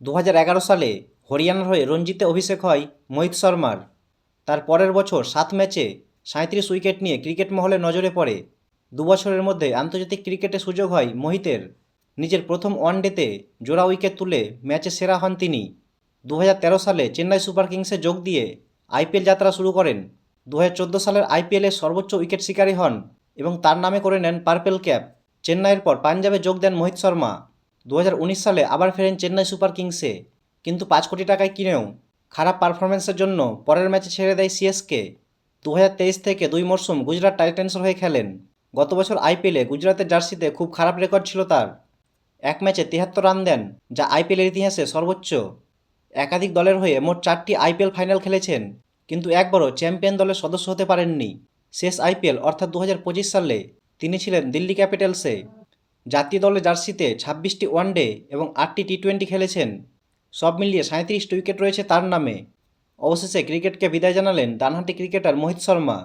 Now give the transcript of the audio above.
দু হাজার এগারো সালে হরিয়ানার হয়ে রঞ্জিতে অভিষেক হয় মোহিত শর্মার। তার পরের বছর সাত ম্যাচে সাঁত্রিশ উইকেট নিয়ে ক্রিকেট মহলে নজরে পড়ে। দু বছরের মধ্যে আন্তর্জাতিক ক্রিকেটে সুযোগ হয় মোহিতের। নিজের প্রথম ওয়ানডেতে জোড়া উইকেট তুলে ম্যাচে সেরা হন তিনি। দু হাজার তেরো সালে চেন্নাই সুপার কিংসে যোগ দিয়ে আইপিএল যাত্রা শুরু করেন। দু হাজার চোদ্দ সালের আইপিএলের সর্বোচ্চ উইকেট শিকারী হন এবং তার নামে করে নেন পার্পেল ক্যাপ। চেন্নাইয়ের পর পাঞ্জাবে যোগ দেন মোহিত শর্মা। দু হাজার উনিশ সালে আবার ফেরেন চেন্নাই সুপার কিংসে। কিন্তু পাঁচ কোটি টাকায় কিনেও খারাপ পারফরমেন্সের জন্য পরের ম্যাচে ছেড়ে দেয় সিএসকে। দু হাজার তেইশ থেকে দুই মরশুম গুজরাট টাইটান্সের হয়ে খেলেন। গত বছর আইপিএলে গুজরাতের জার্সিতে খুব খারাপ রেকর্ড ছিল তার। এক ম্যাচে তিহাত্তর রান দেন, যা আইপিএলের ইতিহাসে সর্বোচ্চ। একাধিক দলের হয়ে মোট চারটি আইপিএল ফাইনাল খেলেছেন, কিন্তু একবারও চ্যাম্পিয়ন দলের সদস্য হতে পারেননি। শেষ আইপিএল, অর্থাৎ দু হাজার পঁচিশ সালে, তিনি ছিলেন দিল্লি ক্যাপিটালসে। জাতীয় দলের জার্সিতে ছাব্বিশটি ওয়ানডে এবং আটটি টি টোয়েন্টি খেলেছেন। সব মিলিয়ে সাঁত্রিশটি উইকেট রয়েছে তার নামে। অবশেষে ক্রিকেটকে বিদায় জানালেন ডানহাতি ক্রিকেটার মোহিত শর্মা।